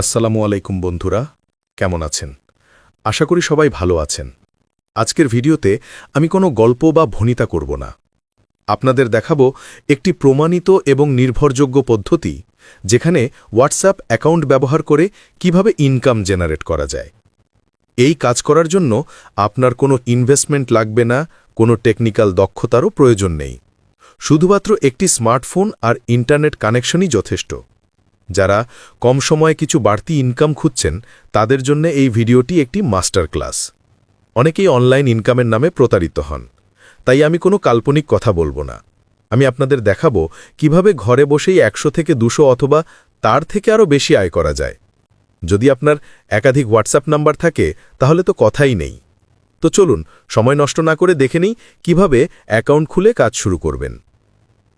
আসসালামু আলাইকুম বন্ধুরা, কেমন আছেন? আশা করি সবাই ভালো আছেন। আজকের ভিডিওতে আমি কোনো গল্প বা ভনিতা করব না। আপনাদের দেখাবো একটি প্রমাণিত এবং নির্ভরযোগ্য পদ্ধতি, যেখানে হোয়াটসঅ্যাপ অ্যাকাউন্ট ব্যবহার করে কীভাবে ইনকাম জেনারেট করা যায়। এই কাজ করার জন্য আপনার কোনো ইনভেস্টমেন্ট লাগবে না, কোনো টেকনিক্যাল দক্ষতারও প্রয়োজন নেই। শুধুমাত্র একটি স্মার্টফোন আর ইন্টারনেট কানেকশনই যথেষ্ট। যারা কম সময়ে কিছু বাড়তি ইনকাম খুঁজছেন, তাদের জন্য এই ভিডিওটি একটি মাস্টার ক্লাস অনেকেই অনলাইন ইনকামের নামে প্রতারিত হন। তাই আমি কোনো কাল্পনিক কথা বলব না। আমি আপনাদের দেখাবো কীভাবে ঘরে বসেই একশো থেকে দুশো অথবা তার থেকে আরও বেশি আয় করা যায়। যদি আপনার একাধিক হোয়াটসঅ্যাপ নাম্বার থাকে, তাহলে তো কথাই নেই। তো চলুন, সময় নষ্ট না করে দেখে নিই কীভাবে অ্যাকাউন্ট খুলে কাজ শুরু করবেন।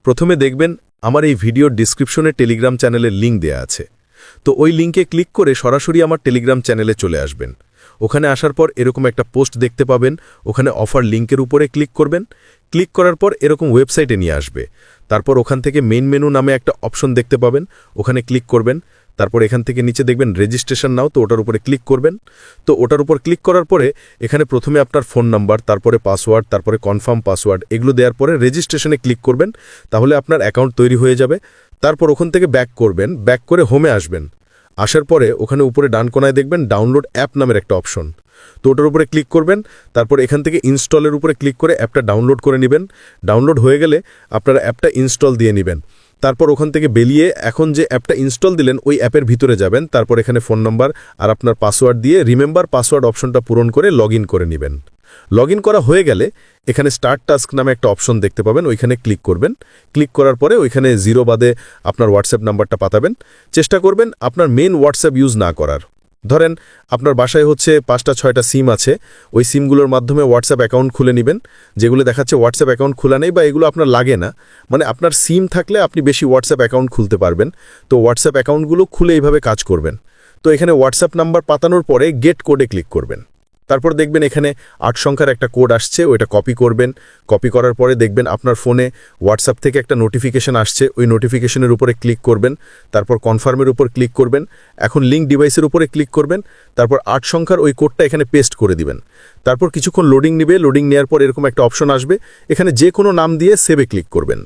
প্রথমে দেখবেন আমার এই ভিডিওর ডিসক্রিপশনে টেলিগ্রাম চ্যানেলের লিঙ্ক দেয়া আছে। তো ওই লিঙ্কে ক্লিক করে সরাসরি আমার টেলিগ্রাম চ্যানেলে চলে আসবেন। ওখানে আসার পর এরকম একটা পোস্ট দেখতে পাবেন। ওখানে অফার লিঙ্কের উপরে ক্লিক করবেন। ক্লিক করার পর এরকম ওয়েবসাইটে নিয়ে আসবে। তারপর ওখান থেকে মেন মেনু নামে একটা অপশন দেখতে পাবেন। ওখানে ক্লিক করবেন। তারপর এখান থেকে নিচে দেখবেন রেজিস্ট্রেশন নাও, তো ওটার উপরে ক্লিক করবেন। তো ওটার উপর ক্লিক করার পরে এখানে প্রথমে আপনার ফোন নাম্বার তারপরে পাসওয়ার্ড তারপরে কনফার্ম পাসওয়ার্ড এগুলো দেওয়ার পরে রেজিস্ট্রেশনে ক্লিক করবেন, তাহলে আপনার অ্যাকাউন্ট তৈরি হয়ে যাবে। তারপর ওখান থেকে ব্যাক করবেন ব্যাক করে হোমে আসবেন। আসার পরে ওখানে উপরে ডান কোনায় দেখবেন ডাউনলোড অ্যাপ নামের একটা অপশন তো ওটার উপরে ক্লিক করবেন, তারপর এখান থেকে ইনস্টলের উপরে ক্লিক করে অ্যাপটা ডাউনলোড করে নেবেন। ডাউনলোড হয়ে গেলে আপনারা অ্যাপটা ইনস্টল দিয়ে নেবেন। তারপর ওখান থেকে বেরিয়ে এখন যে অ্যাপটা ইনস্টল দিলেন, ওই অ্যাপের ভিতরে যাবেন। তারপর এখানে ফোন নম্বর আর আপনার পাসওয়ার্ড দিয়ে রিমেম্বার পাসওয়ার্ড অপশনটা পূরণ করে লগ করে নেবেন। লগ করা হয়ে গেলে এখানে স্টার্ট টাস্ক নামে একটা অপশন দেখতে পাবেন, ওইখানে ক্লিক করবেন। ক্লিক করার পরে ওইখানে জিরো বাদে আপনার হোয়াটসঅ্যাপ নাম্বারটা পাতাবেন চেষ্টা করবেন আপনার মেন হোয়াটসঅ্যাপ ইউজ না করার। ধরেন, আপনার বাসায় হচ্ছে পাঁচটা, ছয়টা সিম আছে। ওই সিমগুলোর মাধ্যমে হোয়াটসঅ্যাপ অ্যাকাউন্ট খুলে নেবেন, যেগুলো দেখাচ্ছে হোয়াটসঅ্যাপ অ্যাকাউন্ট খোলা নেই বা এগুলো আপনার লাগে না। মানে আপনার সিম থাকলে আপনি বেশি হোয়াটসঅ্যাপ অ্যাকাউন্ট খুলতে পারবেন। তো হোয়াটসঅ্যাপ অ্যাকাউন্টগুলো খুলে এইভাবে কাজ করবেন। তো এখানে হোয়াটসঅ্যাপ নাম্বার পাতানোর পরে গেট কোডে ক্লিক করবেন। তারপর দেখবেন এখানে আট সংখ্যার একটা কোড আসছে, ওইটা কপি করবেন। কপি করার পরে দেখবেন আপনার ফোনে হোয়াটসঅ্যাপ থেকে একটা নোটিফিকেশন আসছে, ওই নোটিফিকেশনের উপরে ক্লিক করবেন। তারপর কনফার্মের উপর ক্লিক করবেন। এখন লিঙ্ক ডিভাইসের উপরে ক্লিক করবেন। তারপর আট সংখ্যার ওই কোডটা এখানে পেস্ট করে দিবেন। তারপর কিছুক্ষণ লোডিং নিবে লোডিং নেওয়ার পর এরকম একটা অপশন আসবে। এখানে যে কোনো নাম দিয়ে সেভে ক্লিক করবেন।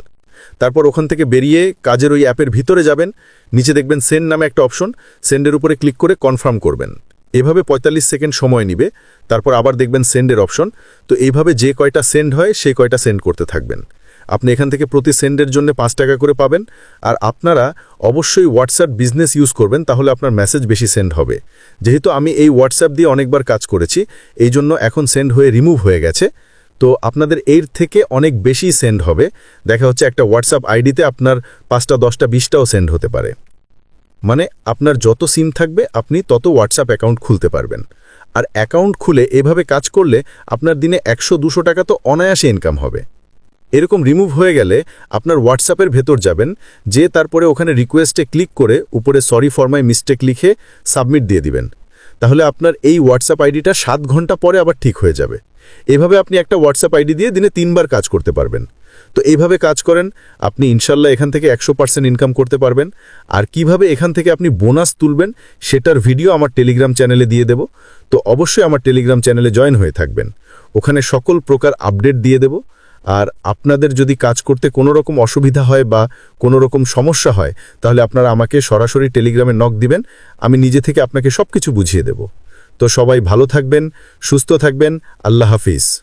তারপর ওখান থেকে বেরিয়ে কাজের ওই অ্যাপের ভিতরে যাবেন। নিচে দেখবেন সেন্ড নামে একটা অপশন সেন্ডের উপরে ক্লিক করে কনফার্ম করবেন। এভাবে ৪৫ সেকেন্ড সময় নিবে, তারপর আবার দেখবেন সেন্ডের অপশন। তো এইভাবে যে কয়টা সেন্ড হয়, সেই কয়টা সেন্ড করতে থাকবেন। আপনি এখান থেকে প্রতি সেন্ডের জন্য পাঁচ টাকা করে পাবেন। আর আপনারা অবশ্যই হোয়াটসঅ্যাপ বিজনেস ইউজ করবেন, তাহলে আপনার মেসেজ বেশি সেন্ড হবে। যেহেতু আমি এই হোয়াটসঅ্যাপ দিয়ে অনেকবার কাজ করেছি, এই জন্য এখন সেন্ড হয়ে রিমুভ হয়ে গেছে। তো আপনাদের এর থেকে অনেক বেশি সেন্ড হবে। দেখা হচ্ছে একটা হোয়াটসঅ্যাপ আইডিতে আপনার পাঁচটা, দশটা, বিশটাও সেন্ড হতে পারে। মানে আপনার যত সিম থাকবে, আপনি তত হোয়াটসঅ্যাপ অ্যাকাউন্ট খুলতে পারবেন। আর অ্যাকাউন্ট খুলে এভাবে কাজ করলে আপনার দিনে একশো, দুশো টাকা তো অনায়াসে ইনকাম হবে। এরকম রিমুভ হয়ে গেলে আপনার হোয়াটসঅ্যাপের ভেতর যাবেন যে তারপরে ওখানে রিকোয়েস্টে ক্লিক করে উপরে সরি ফর মাই মিস্টেক লিখে সাবমিট দিয়ে দিবেন। তাহলে আপনার এই হোয়াটসঅ্যাপ আইডিটা সাত ঘণ্টা পরে আবার ঠিক হয়ে যাবে। এভাবে আপনি একটা হোয়াটসঅ্যাপ আইডি দিয়ে দিনে তিনবার কাজ করতে পারবেন। তো এইভাবে কাজ করেন, আপনি ইনশাল্লাহ এখান থেকে একশো পার্সেন্ট ইনকাম করতে পারবেন। আর কীভাবে এখান থেকে আপনি বোনাস তুলবেন, সেটার ভিডিও আমার টেলিগ্রাম চ্যানেলে দিয়ে দেব। তো অবশ্যই আমার টেলিগ্রাম চ্যানেলে জয়েন হয়ে থাকবেন। ওখানে সকল প্রকার আপডেট দিয়ে দেব। আর আপনাদের যদি কাজ করতে কোনো রকম অসুবিধা হয় বা কোনো রকম সমস্যা হয়, তাহলে আপনারা আমাকে সরাসরি টেলিগ্রামে নক দিবেন। আমি নিজে থেকে আপনাকে সব কিছু বুঝিয়ে দেব। তো সবাই ভালো থাকবেন, সুস্থ থাকবেন, আল্লাহ হাফিজ।